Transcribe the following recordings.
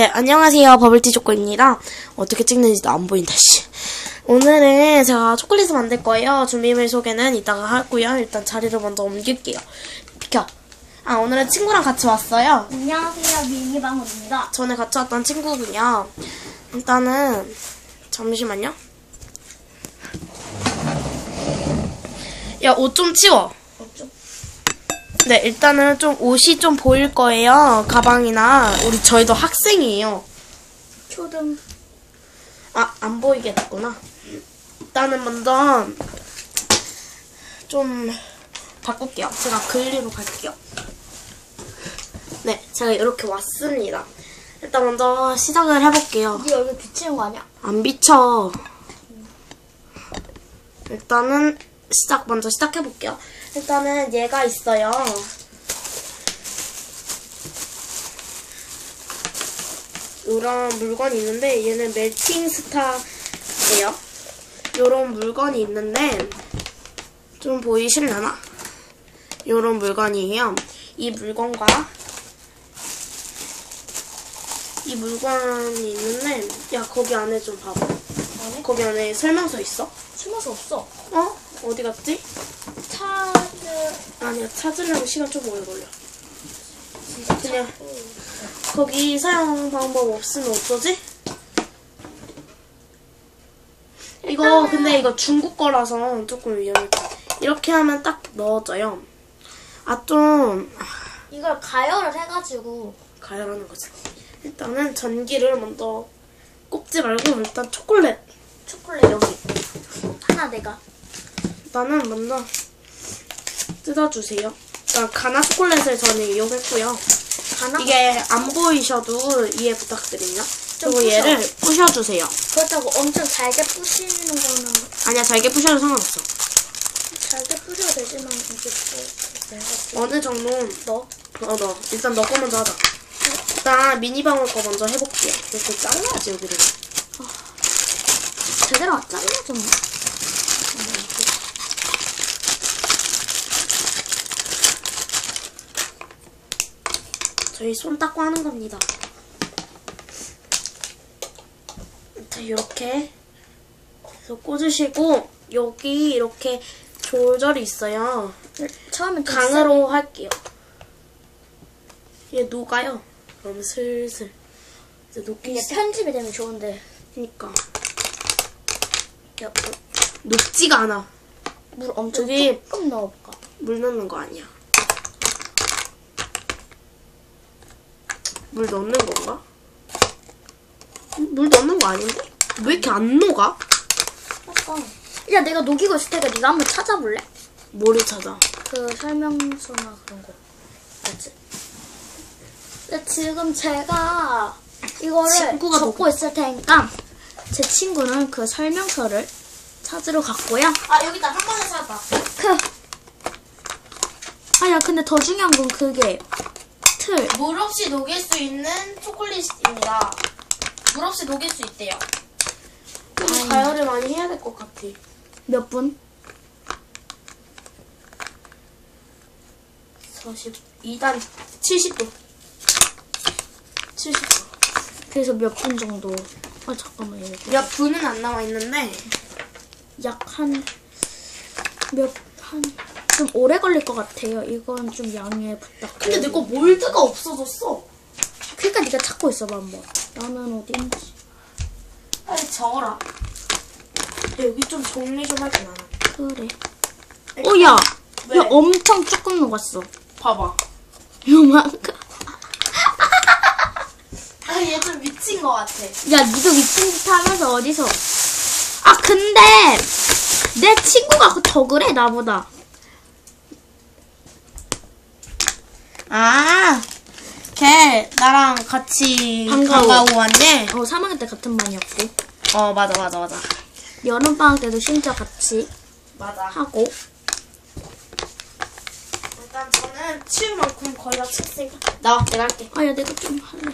네, 안녕하세요. 버블티 초코입니다. 어떻게 찍는지도 안 보인다, 씨. 오늘은 제가 초콜릿을 만들 거예요. 준비물 소개는 이따가 하고요. 일단 자리를 먼저 옮길게요. 비켜. 아, 오늘은 친구랑 같이 왔어요. 안녕하세요 미니방울입니다. 전에 같이 왔던 친구군요. 일단은, 잠시만요. 야, 옷 좀 치워. 네, 일단은 좀 옷이 좀 보일 거예요. 가방이나. 우리, 저희도 학생이에요. 초등 아, 안 보이게 됐구나. 일단은 먼저 좀 바꿀게요. 제가 글리로 갈게요. 네, 제가 이렇게 왔습니다. 일단 먼저 시작을 해볼게요. 네 얼굴 비치는 거 아니야? 안 비쳐. 일단은 시작 먼저 시작해볼게요. 일단은 얘가 있어요. 이런 물건이 있는데 얘는 멜팅 스타예요. 이런 물건이 있는데 좀 보이실려나? 이런 물건이에요. 이 물건과 이 물건이 있는데 야 거기 안에 좀 봐봐. 안에? 거기 안에 설명서 있어? 숨어서 없어. 어? 어디 갔지? 차를 아니야 찾으려면 시간 좀 오래 걸려. 그냥. 거기 사용 방법 없으면 어쩌지? 이거 근데 이거 중국 거라서 조금 위험해. 이렇게 하면 딱 넣어져요. 아 좀 이걸 가열을 해가지고 가열하는 거지. 일단은 전기를 먼저 꼽지 말고 일단 초콜릿. 초콜릿 여기 하나 내가 일단은 먼저 뜯어주세요. 일단 가나 초콜릿을 저는 이용했고요. 하나 이게 안 보이셔도 이해 부탁드립니다. 좀 그리고 부셔. 얘를 부셔주세요. 그렇다고 엄청 잘게 부시는 거는 아니야 잘게 부셔도 상관없어. 잘게 부셔도 되지만 이게 또 내가 어느 정도 너어 넣어. 일단 너거 먼저 하자. 일단 미니방울 거 먼저 해볼게요. 이렇게 잘라야지 여기를. 제대로 안 잘라 좀. 저희 손 닦고 하는 겁니다. 자 이렇게 그래서 꽂으시고 여기 이렇게 조절이 있어요. 처음에 좀 강으로 할게요. 얘 녹아요. 그럼 슬슬 이제 녹기 시작. 편집이 되면 좋은데 그러니까 야, 녹지가 않아. 물 엄청 여기- 조금 넣어볼까? 물 넣는 거 아니야. 물 넣는 건가? 음, 물 넣는 거 아닌데? 왜 이렇게 안 녹아? 약간 야 내가 녹이고 있을 테니까 네가 한번 찾아볼래? 뭐를 찾아? 그 설명서나 그런 거 맞지? 근데 지금 제가 이거를 친구가 적고 있을 테니까 제 친구는 그 설명서를 찾으러 갔고요. 아 여기다 한 번에 찾았다. 그 아야 근데 더 중요한 건 그게 틀물 없이 녹일 수 있는 초콜릿입니다. 물 없이 녹일 수 있대요. 좀 가열을 많이 해야 될 것 같아. 몇 분? 42단 70도. 70도. 그래서 몇 분 정도? 아 잠깐만 이거 몇 분은 안 나와 있는데 약 한 몇한 좀 오래 걸릴 것 같아요. 이건 좀 양해 부탁. 근데 내 거 몰드가 없어졌어. 그러니까 네가 찾고 있어봐 한번. 나는 어딘지. 빨리. 근데 여기 좀 정리 좀 할게 나는. 그래. 어, 야! 왜? 야, 엄청 조금 녹았어. 봐봐. 요만큼. 아, 얘 좀 미친 것 같아. 야, 니도 미친 듯 하면서 어디서. 아, 근데, 내 친구가 더 그래, 나보다. 아, 걔 나랑 같이 방과후. 방과후 왔네. 어, 3학년 때 같은 반이었고. 어, 맞아, 맞아, 맞아. 여름방학 때도 심지어 같이 맞아. 하고. 일단 저는 치울 만큼 거의 다 쳤으니까. 나와, 내가 할게. 아, 야, 내가 좀 할래.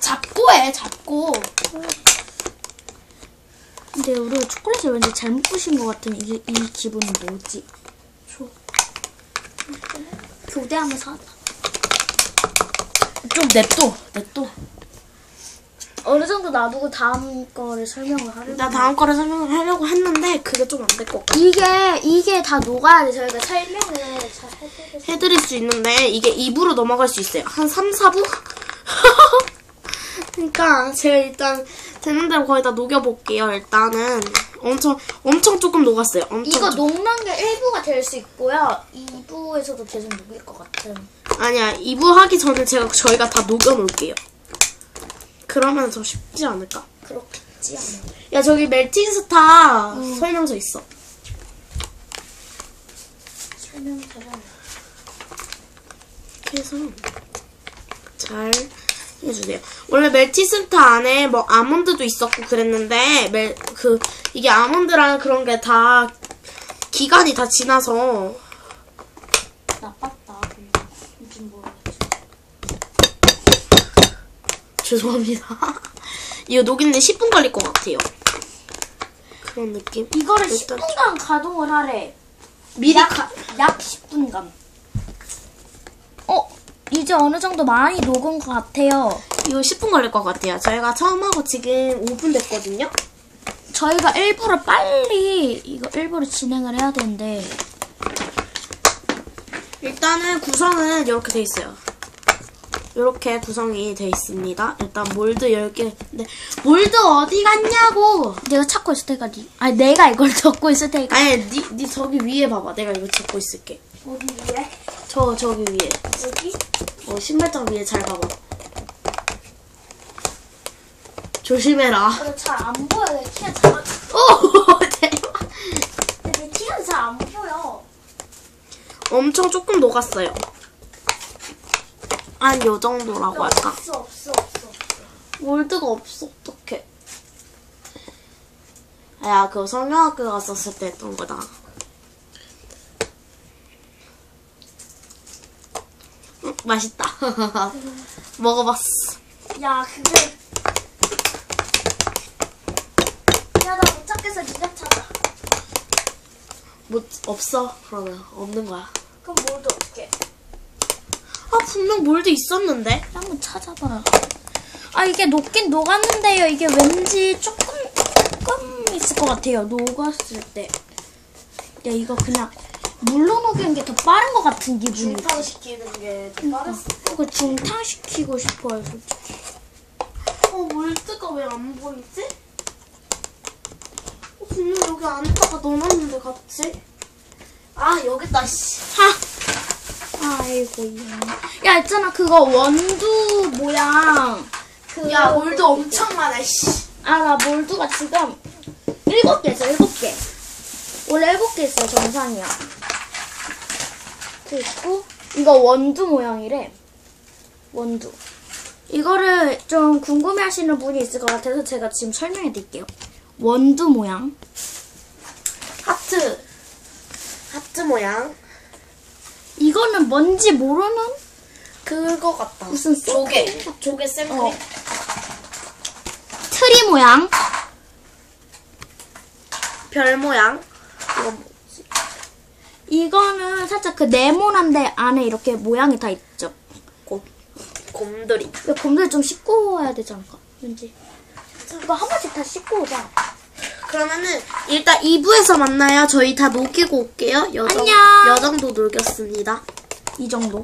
잡고 해, 잡고. 근데 우리가 초콜릿을 왠지 잘못 부신 것 같은 이, 이 기분은 뭐지? 줘. 교대하면서 하자. 좀 냅둬, 냅둬. 어느 정도 놔두고 다음 거를 설명을 하려고. 나 다음 거를 설명을 하려고 했는데 그게 좀 안 될 것 같아. 이게 이게 다 녹아야 돼. 저희가 설명을 잘 해드릴 해드릴 수 있는데 이게 2부로 넘어갈 수 있어요. 한 3, 4부? 그러니까 제가 일단 되는 대로 거의 다 녹여볼게요. 일단은 엄청 엄청 조금 녹았어요. 엄청 이거 조- 녹는 게 1부가 될 수 있고요. 2부에서도 계속 녹일 것 같은. 아니야 2부 하기 전에 제가 저희가 다 녹여 놓을게요. 그러면 더 쉽지 않을까? 그렇겠지 아마. 야 저기 멜틴스타 설명서 있어. 설명 잘하네. 이렇게 해서 잘 해주세요. 원래 멜티스타 안에 뭐 아몬드도 있었고 그랬는데 멜, 그 이게 아몬드랑 그런 게 다 기간이 다 지나서 나빴다. 무슨 모르겠지. 죄송합니다. 이거 녹이는데 10분 걸릴 것 같아요. 그런 느낌. 이거를 일단 10분간 가동을 하래. 미리 약, 가, 약 10분간. 어, 이제 어느 정도 많이 녹은 것 같아요. 이거 10분 걸릴 것 같아요. 저희가 처음 하고 지금 5분 됐거든요. 저희가 일부러 빨리 이거 일부러 진행을 해야 되는데 일단은 구성은 이렇게 돼 있어요. 이렇게 구성이 돼 있습니다. 일단 몰드 10개. 근데 몰드 어디 갔냐고! 내가 찾고 있을 테니까 니, 아니 내가 이걸 적고 있을 테니까 아니, 니, 니 저기 위에 봐봐. 내가 이거 잡고 있을게. 어디 위에? 저, 저기 위에. 여기? 어, 신발장 위에 잘 봐봐. 조심해라. 근데 잘안 보여 내 키가 작아 오! 대박! 근데 내 키가 잘 안 보여 엄청 조금 녹았어요. 한 요 정도라고 할까? 없어 없어 없어 몰드가 없어, 어떡해. 야, 그거 성형학교 갔었을 때 했던 거다. 맛있다. 먹어봤어. 야 그게 야 나 못 찾겠어 니가 찾아 뭐, 없어. 그러면. 없는 거야. 그럼 뭘도 어떻게 아, 분명 몰드 있었는데? 한번 찾아봐 아 이게 녹긴 녹았는데요 이게 왠지 조금 조금 있을 것 같아요 녹았을 때 야 이거 그냥 물로 녹이는 게 더 빠른 것 같은 기분이 중탕시키는 게좀 빠졌어. 이거 중탕시키고 싶어요 솔직히 어, 몰드가 왜 안 보이지? 어, 분명 여기 안에다가 넣어놨는데, 같이. 아, 여기다, 씨. 하! 아이고 야 있잖아 그거 원두 모양 그 야, 몰드 엄청 많아, 씨. 아 나 몰두가 지금 일곱 개 있어 일곱 개 원래 일곱 개 있어 정상이야 그리고 이거 원두 모양이래 원두 이거를 좀 궁금해 하시는 분이 있을 것 같아서 제가 지금 설명해 드릴게요 원두 모양 하트. 하트 모양. 이거는 뭔지 모르는 그거 같다. 무슨 조개. 조개 샘플. 어. 트리 모양 별 모양. 이거? 이거는 살짝 그 네모난데 안에 이렇게 모양이 다 있죠 곰. 곰돌이. 근데 곰들 좀 씻고 와야 되지 않을까? 왠지. 이거 한 번씩 다 씻고 오자. 그러면은 일단 2부에서 만나요. 저희 다 녹이고 올게요. 여정, 안녕. 여정도 녹였습니다. 이 정도.